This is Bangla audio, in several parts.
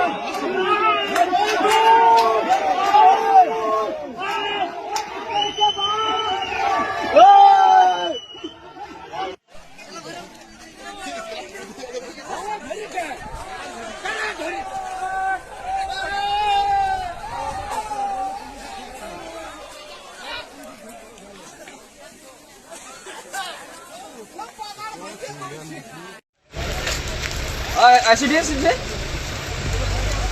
加油加油加油加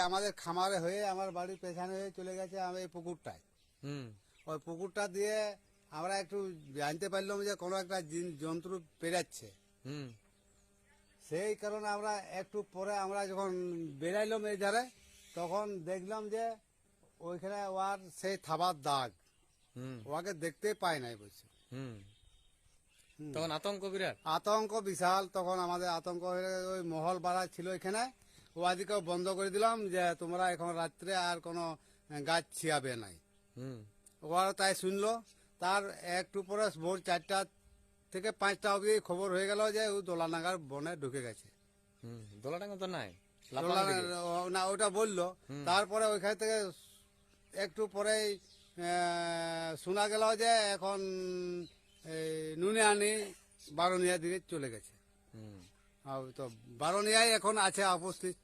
আমাদের খামারে হয়ে আমার বাড়ির পেছনে হয়ে চলে গেছে আমি এই পুকুরটায়। ওই পুকুরটা দিয়ে আমরা একটু জানতে পারলাম যে কোনো একটা জিন- জন্তু পেরাচ্ছে সেই কারণে আমরা একটু পরে আমরা যখন বেড়াইলাম এই ধারে তখন দেখলাম যে ওইখানে ওয়ার সেই থাবার দাগ। হুম। ওকে দেখতে পাই নাই বলছে। হুম। তখন আতঙ্ক বিরাট? আতঙ্ক বিশাল। তখন আমাদের আতঙ্ক ওই মহল বাড়া ছিল এখানে। ওয়াদিকেও বন্ধ করে দিলাম যে তোমরা এখন রাত্রে আর কোনো গাছ ছিয়াবে নাই। ওরা তাই শুনলো। তার একটু পরে ভোর চারটা থেকে পাঁচটা অবধি খবর হয়ে গেল যে ও দোলানাগার বনে ঢুকে গেছে। হুম। দোলাটাঙ্গা তো নাই? না ওটা বলল। তারপরে ওইখান থেকে একটু পরেই শোনা গেল যে এখন নুনে আনি বারনিয়া দিকে চলে গেছে। তো বারোনিয়ায় এখন আছে উপস্থিত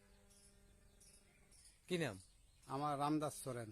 কি নাম? আমার রামদাস সোরেন।